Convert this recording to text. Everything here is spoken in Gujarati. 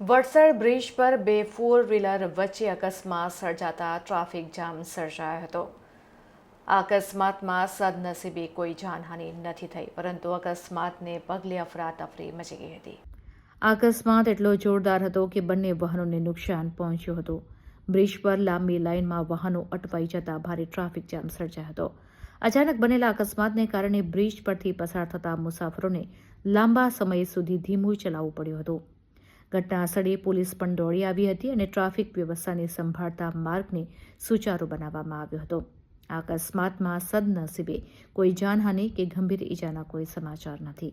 વડસર બ્રિજ પર બે ફોર વ્હીલર વચ્ચે અકસ્માત સર્જાતા ટ્રાફિક જામ સર્જાયો હતો. આ અકસ્માતમાં સદનસીબે કોઈ જાનહાનિ નથી થઈ, પરંતુ અકસ્માતને પગલે અફરાતફરી મચી ગઈ હતી. અકસ્માત એટલો જોરદાર હતો કે બંને વાહનોને નુકસાન પહોંચ્યું હતું. બ્રિજ પર લાંબી લાઇનમાં વાહનો અટવાઈ જતા ભારે ટ્રાફિક જામ સર્જાયો હતો. અચાનક બનેલા અકસ્માતને કારણે બ્રિજ પરથી પસાર થતા મુસાફરોને લાંબા સમય સુધી ધીમું ચલાવવું પડ્યું હતું. ઘટના સ્થળે પોલીસ પણ દોડી આવી હતી અને ટ્રાફિક વ્યવસ્થાને સંભાળતા માર્ગને સુચારુ બનાવવામાં આવ્યો હતો. આ અકસ્માતમાં સદનસીબે કોઈ જાનહાનિ કે ગંભીર ઈજાના કોઈ સમાચાર નથી.